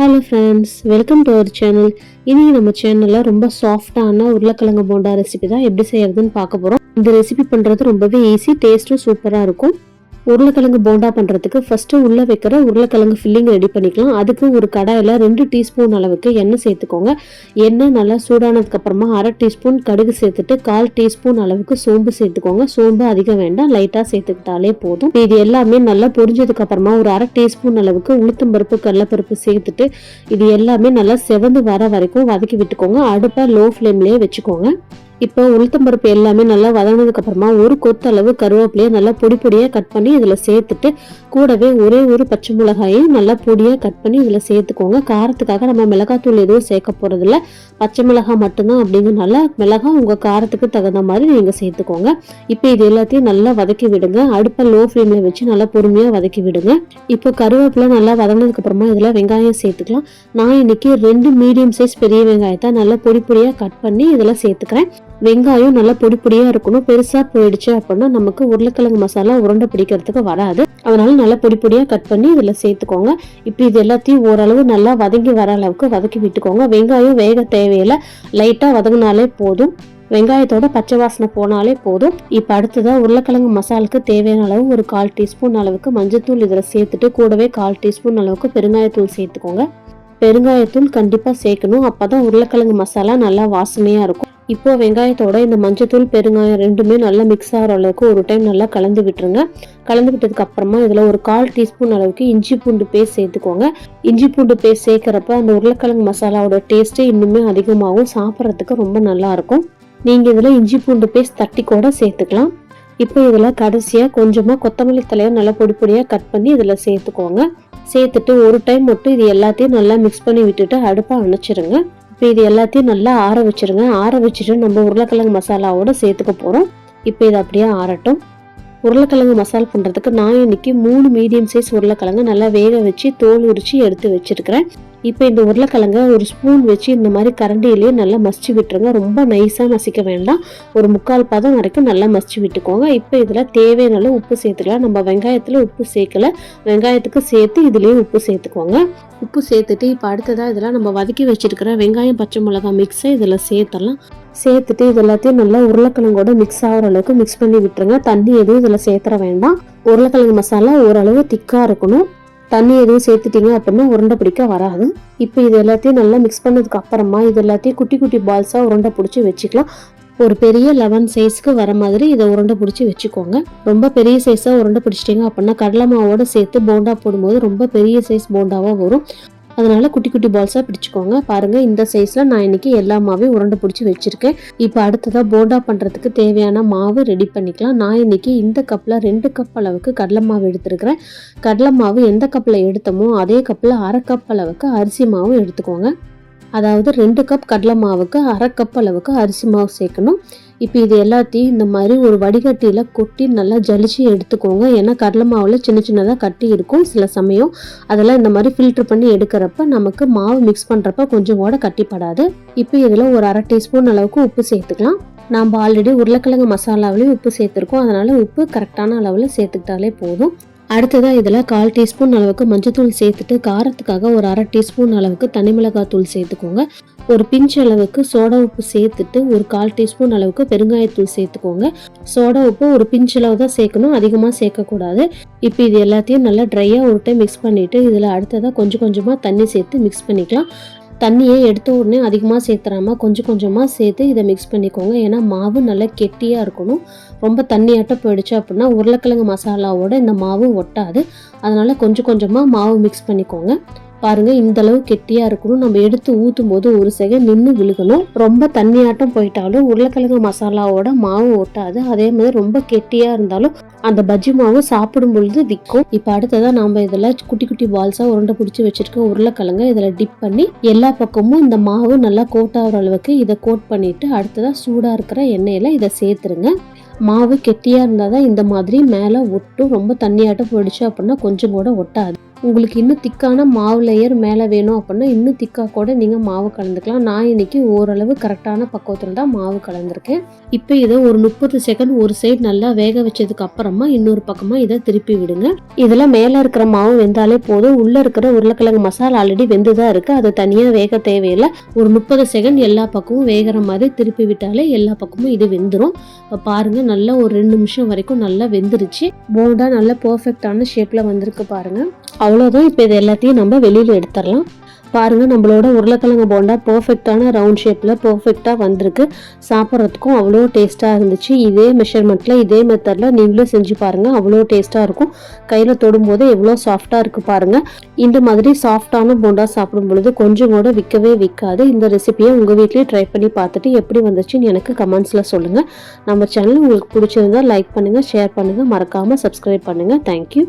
Hello friends welcome to our channel இன்னைக்கு நம்ம சேனலில் ரொம்ப சாஃப்டான உருளைக்கிழங்கு போண்டா ரெசிபி தான் எப்படி செய்யறதுன்னு பார்க்க போகிறோம் இந்த ரெசிபி பண்ணுறது ரொம்பவே ஈஸி டேஸ்ட்டும் சூப்பராக இருக்கும். உருளைக்கிழங்கு போண்டா பண்ணுறதுக்கு ஃபஸ்ட்டு உள்ளே வைக்கிற உருளைக்கிழங்கு ஃபில்லிங் ரெடி பண்ணிக்கலாம். அதுக்கு ஒரு கடாயில் ரெண்டு டீஸ்பூன் அளவுக்கு எண்ணெய் சேர்த்துக்கோங்க. எண்ணெய் நல்லா சூடானதுக்கப்புறமா அரை டீஸ்பூன் கடுகு சேர்த்துட்டு கால் டீஸ்பூன் அளவுக்கு சோம்பு சேர்த்துக்கோங்க. சோம்பு அதிகம் வேண்டாம் லைட்டாக சேர்த்துக்கிட்டாலே போதும். இது எல்லாமே நல்லா பொரிஞ்சதுக்கப்புறமா ஒரு அரை டீஸ்பூன் அளவுக்கு உளுத்தம்பருப்பு கடலப்பருப்பு சேர்த்துட்டு இது எல்லாமே நல்லா செவந்து வர வரைக்கும் வதக்கி விட்டுக்கோங்க. அடுப்பை லோ ஃப்ளேம்லேயே வச்சுக்கோங்க. இப்போ உளுத்தம் பருப்பு எல்லாமே நல்லா வதங்கினதுக்கு அப்புறமா ஒரு கொத்து அளவு கருவேப்பிலையை நல்லா பொடி பொடியாக கட் பண்ணி இதில் சேர்த்துட்டு கூடவே ஒரே ஒரு பச்சை மிளகாயும் நல்லா பொடியாக கட் பண்ணி இதில் சேர்த்துக்கோங்க. காரத்துக்காக நம்ம மிளகாத்தூள் எதுவும் சேர்க்க போகிறதில்ல பச்சை மிளகாய் மட்டும்தான் அப்படிங்கிறனால மிளகாய் உங்கள் காரத்துக்கு தகுந்த மாதிரி நீங்கள் சேர்த்துக்கோங்க. இப்போ இது எல்லாத்தையும் நல்லா வதக்கி விடுங்க. அடுப்பை லோ ஃப்ளேமில் வச்சு நல்லா பொறுமையாக வதக்கி விடுங்க. இப்போ கருவேப்பிலை நல்லா வதங்கினதுக்கு அப்புறமா இதில் வெங்காயம் சேர்த்துக்கலாம். நான் இன்னைக்கு ரெண்டு மீடியம் சைஸ் பெரிய வெங்காயத்தை நல்லா பொடி பொடியாக கட் பண்ணி இதில் சேர்த்துக்கிறேன். வெங்காயம் நல்லா பொடி பொடியா இருக்கணும். பெருசா போயிடுச்சு அப்படின்னா நமக்கு உருளைக்கிழங்கு மசாலா உருண்டை பிடிக்கிறதுக்கு வராது. அதனால நல்லா பொடி பொடியா கட் பண்ணி இதுல சேர்த்துக்கோங்க. இப்போ இது எல்லாத்தையும் ஓரளவு நல்லா வதங்கி வர அளவுக்கு வதக்கி விட்டுக்கோங்க. வெங்காயம் வேக தேவையில்லை. லைட்டா வதங்கினாலே போதும். வெங்காயத்தோட பச்சை வாசனை போனாலே போதும். இப்போ அடுத்ததாக உருளைக்கிழங்கு மசாலுக்கு தேவையான அளவு ஒரு கால் டீஸ்பூன் அளவுக்கு மஞ்சத்தூள் இதில் சேர்த்துட்டு கூடவே கால் டீஸ்பூன் அளவுக்கு பெருங்காயத்தூள் சேர்த்துக்கோங்க. பெருங்காயத்தூள் கண்டிப்பாக சேர்க்கணும். அப்போ தான் உருளைக்கிழங்கு மசாலா நல்லா வாசனையாக இருக்கும். இப்போ வெங்காயத்தோட இந்த மஞ்சத்தூள் பெருங்காயம் ரெண்டுமே நல்லா மிக்ஸ் ஆகிற அளவுக்கு ஒரு டைம் நல்லா கலந்து விட்டுருங்க. கலந்து விட்டதுக்கு அப்புறமா இதில் ஒரு கால் டீஸ்பூன் அளவுக்கு இஞ்சி பூண்டு பேஸ்ட் சேர்த்துக்கோங்க. இஞ்சி பூண்டு பேஸ்ட் சேர்க்குறப்ப அந்த உருளைக்கிழங்கு மசாலாவோட டேஸ்ட்டே இன்னுமே அதிகமாகும். சாப்பிட்றதுக்கு ரொம்ப நல்லா இருக்கும். நீங்கள் இதில் இஞ்சி பூண்டு பேஸ்ட் தட்டி கூட சேர்த்துக்கலாம். இப்போ இதில் கடைசியாக கொஞ்சமாக கொத்தமல்லி தலையை நல்லா பொடி பொடியாக கட் பண்ணி இதில் சேர்த்துக்கோங்க. சேர்த்துட்டு ஒரு டைம் மட்டும் இது எல்லாத்தையும் நல்லா மிக்ஸ் பண்ணி விட்டுட்டு அடுப்பை அணைச்சிருங்க. இப்போ இது எல்லாத்தையும் நல்லா ஆற வச்சிருங்க. ஆற வச்சுட்டு நம்ம உருளைக்கிழங்கு மசாலாவோட சேர்த்துக்க போகிறோம் இப்போ இது அப்படியே ஆறட்டும். உருளைக்கிழங்கு மசால் பண்ணுறதுக்கு நான் இன்னைக்கு மூணு மீடியம் சைஸ் உருளைக்கிழங்கு நல்லா வேக வச்சு தோல் உரிச்சு எடுத்து வச்சிருக்கிறேன். இப்போ இந்த உருளைக்கிழங்க ஒரு ஸ்பூன் வச்சு இந்த மாதிரி கரண்டியிலேயே நல்லா மசிச்சு விட்டுருங்க. ரொம்ப நைஸாக மசிக்க வேண்டாம். ஒரு முக்கால் பதம் வரைக்கும் நல்லா மசிச்சு விட்டுக்கோங்க. இப்போ இதில் தேவையான உப்பு சேர்த்துக்கலாம். நம்ம வெங்காயத்தில் உப்பு சேர்க்கல. வெங்காயத்துக்கு சேர்த்து இதுலேயும் உப்பு சேர்த்துக்கோங்க. உப்பு சேர்த்துட்டு இப்போ அடுத்ததாக இதெல்லாம் நம்ம வதக்கி வச்சுருக்கிற வெங்காயம் பச்சை மிளகாய் மிக்ஸை இதில் சேர்த்துடலாம். சேர்த்துட்டு இது எல்லாத்தையும் நல்லா உருளைக்கிழங்கோட மிக்ஸ் ஆகிற அளவுக்கு மிக்ஸ் பண்ணி விட்டுருங்க. தண்ணி எதுவும் இதில் சேர்த்துற வேண்டாம். உருளைக்கிழங்கு மசாலா ஓரளவு திக்காக இருக்கணும். தண்ணி எதுவும் சேர்த்துட்டீங்க அப்படின்னா உருண்டை பிடிக்க வராது. இப்போ இது எல்லாத்தையும் நல்லா மிக்ஸ் பண்ணதுக்கு அப்புறமா இது எல்லாத்தையும் குட்டி குட்டி பால்ஸாக உருண்டை பிடிச்சி வச்சுக்கலாம். ஒரு பெரிய லெவன் சைஸ்க்கு வர மாதிரி இதை உருண்டை பிடிச்சி வச்சுக்கோங்க. ரொம்ப பெரிய சைஸாக உருண்டை பிடிச்சிட்டிங்க அப்படின்னா கடலை மாவோட சேர்த்து போண்டா போடும்போது ரொம்ப பெரிய சைஸ் போண்டாவாக வரும். அதனால் குட்டி குட்டி பால்ஸாக பிடிச்சிக்கோங்க. பாருங்கள் இந்த சைஸில் நான் இன்னைக்கு எல்லா மாவையும் உருண்டை பிடிச்சி வச்சுருக்கேன். இப்போ அடுத்ததாக போண்டா பண்ணுறதுக்கு தேவையான மாவு ரெடி பண்ணிக்கலாம். நான் இன்னைக்கு இந்த கப்பில் ரெண்டு கப் அளவுக்கு கடலை மாவு எடுத்துருக்கிறேன். கடலை மாவு எந்த கப்பில் எடுத்தோமோ அதே கப்பில் அரை கப் அளவுக்கு அரிசி மாவு எடுத்துக்கோங்க. அதாவது ரெண்டு கப் கடலை மாவுக்கு அரை கப் அளவுக்கு அரிசி மாவு சேர்க்கணும். இப்போ இது எல்லாத்தையும் இந்த மாதிரி ஒரு வடிகட்டியில் கொட்டி நல்லா ஜலிச்சு எடுத்துக்கோங்க. ஏன்னா கடலை மாவில் சின்ன சின்னதாக கட்டி இருக்கும் சில சமயம். அதெல்லாம் இந்த மாதிரி ஃபில்டர் பண்ணி எடுக்கிறப்ப நமக்கு மாவு மிக்ஸ் பண்ணுறப்ப கொஞ்சம் கூட கட்டிப்படாது. இப்போ இதில் ஒரு அரை டீஸ்பூன் அளவுக்கு உப்பு சேர்த்துக்கலாம். நாம் ஆல்ரெடி உருளைக்கிழங்கு மசாலாவிலையும் உப்பு சேர்த்துருக்கோம். அதனால் உப்பு கரெக்டான அளவில் சேர்த்துக்கிட்டாலே போதும். அடுத்ததாக இதில் கால் டீஸ்பூன் அளவுக்கு மஞ்சத்தூள் சேர்த்துட்டு காரத்துக்காக ஒரு அரை டீஸ்பூன் அளவுக்கு தனி மிளகாத்தூள் சேர்த்துக்கோங்க. ஒரு பிஞ்ச் அளவுக்கு சோடா உப்பு சேர்த்துட்டு ஒரு கால் டீஸ்பூன் அளவுக்கு பெருங்காயத்தூள் சேர்த்துக்கோங்க. சோடா உப்பு ஒரு பிஞ்ச் அளவு தான் சேர்க்கணும் அதிகமாக சேர்க்கக்கூடாது. இப்போ இது எல்லாத்தையும் நல்லா ட்ரையாக ஒரு டைம் மிக்ஸ் பண்ணிவிட்டு இதில் அடுத்ததாக கொஞ்சம் கொஞ்சமாக தண்ணி சேர்த்து மிக்ஸ் பண்ணிக்கலாம். தண்ணியை எடுத்த உடனே அதிகமாக சேர்த்துறாம கொஞ்சம் கொஞ்சமாக சேர்த்து இதை மிக்ஸ் பண்ணிக்கோங்க. ஏன்னா மாவு நல்லா கெட்டியாக இருக்கணும். ரொம்ப தண்ணியாட்டம் போயிடுச்சு அப்படின்னா உருளைக்கிழங்கு மசாலாவோட இந்த மாவு ஒட்டாது. அதனால் கொஞ்சம் கொஞ்சமாக மாவு மிக்ஸ் பண்ணிக்கோங்க. பாருங்கள் இந்த அளவு கெட்டியாக இருக்கணும். நம்ம எடுத்து ஊற்றும் போது ஒரு செகண்ட் நின்று விழுகணும். ரொம்ப தண்ணியாட்டம் போயிட்டாலும் உருளைக்கிழங்கு மசாலாவோட மாவு ஒட்டாது. அதே மாதிரி ரொம்ப கெட்டியாக இருந்தாலும் அந்த பஜ்ஜி மாவு சாப்பிடும் பொழுது விற்கும். இப்போ அடுத்ததான் நம்ம இதில் குட்டி குட்டி பால்ஸாக உருண்டை பிடிச்சி வச்சுருக்க உருளைக்கிழங்கு இதில் டிப் பண்ணி எல்லா பக்கமும் இந்த மாவு நல்லா கோட் ஆகிற அளவுக்கு இதை கோட் பண்ணிவிட்டு அடுத்ததாக சூடாக இருக்கிற எண்ணெயில் இதை சேர்த்துருங்க. மாவு கெட்டியாக இருந்தால் தான் இந்த மாதிரி மேலே ஒட்டும். ரொம்ப தண்ணியாட்டம் போயிடுச்சு அப்படின்னா கொஞ்சம் கூட ஒட்டாது. உங்களுக்கு இன்னும் திக்கான மாவு லேயர் மேலே வேணும் அப்படின்னா இன்னும் திக்காக கூட நீங்கள் மாவு கலந்துக்கலாம். நான் இன்னைக்கு ஓரளவு கரெக்டான பக்குவத்தில் தான் மாவு கலந்துருக்கேன். இப்போ இதை ஒரு முப்பது செகண்ட் ஒரு சைடு நல்லா வேக வச்சதுக்கு அப்புறமா இன்னொரு பக்கமாக இதை திருப்பி விடுங்க. இதில் மேலே இருக்கிற மாவு வெந்தாலே போதும். உள்ளே இருக்கிற உருளைக்கிழங்கு மசாலா ஆல்ரெடி வெந்து தான் இருக்குது அது தனியாக வேக தேவையில்லை. ஒரு முப்பது செகண்ட் எல்லா பக்கமும் வேகிற மாதிரி திருப்பி விட்டாலே எல்லா பக்கமும் இது வெந்துடும் இப்போ பாருங்கள் நல்லா ஒரு ரெண்டு நிமிஷம் வரைக்கும் நல்லா வெந்துருச்சு. போண்டா நல்லா பர்ஃபெக்டான ஷேப்பில் வந்திருக்கு பாருங்கள் அவ்வளோதான் இப்போ இது எல்லாத்தையும் நம்ம வெளியில் எடுத்துடலாம். பாருங்கள் நம்மளோட உருளைக்கிழங்கு போண்டா பர்ஃபெக்டான ரவுண்ட் ஷேப்பில் பர்ஃபெக்டாக வந்திருக்கு. சாப்பிட்றதுக்கும் அவ்வளோ டேஸ்ட்டாக இருந்துச்சு. இதே மெஷர்மெண்ட்டில் இதே மெத்தடில் நீங்களும் செஞ்சு பாருங்கள் அவ்வளோ டேஸ்ட்டாக இருக்கும். கையில் தொடும்போது எவ்வளோ சாஃப்டாக இருக்குது பாருங்கள் இந்த மாதிரி சாஃப்டான போண்டா சாப்பிடும் பொழுது கொஞ்சம் கூட விற்கவே விற்காது. இந்த ரெசிபியை உங்கள் வீட்லேயே ட்ரை பண்ணி பார்த்துட்டு எப்படி வந்துச்சுன்னு எனக்கு கமெண்ட்ஸில் சொல்லுங்கள் நம்ம சேனல் உங்களுக்கு பிடிச்சிருந்தா லைக் பண்ணுங்கள் ஷேர் பண்ணுங்கள் மறக்காமல் சப்ஸ்கிரைப் பண்ணுங்கள் தேங்க்யூ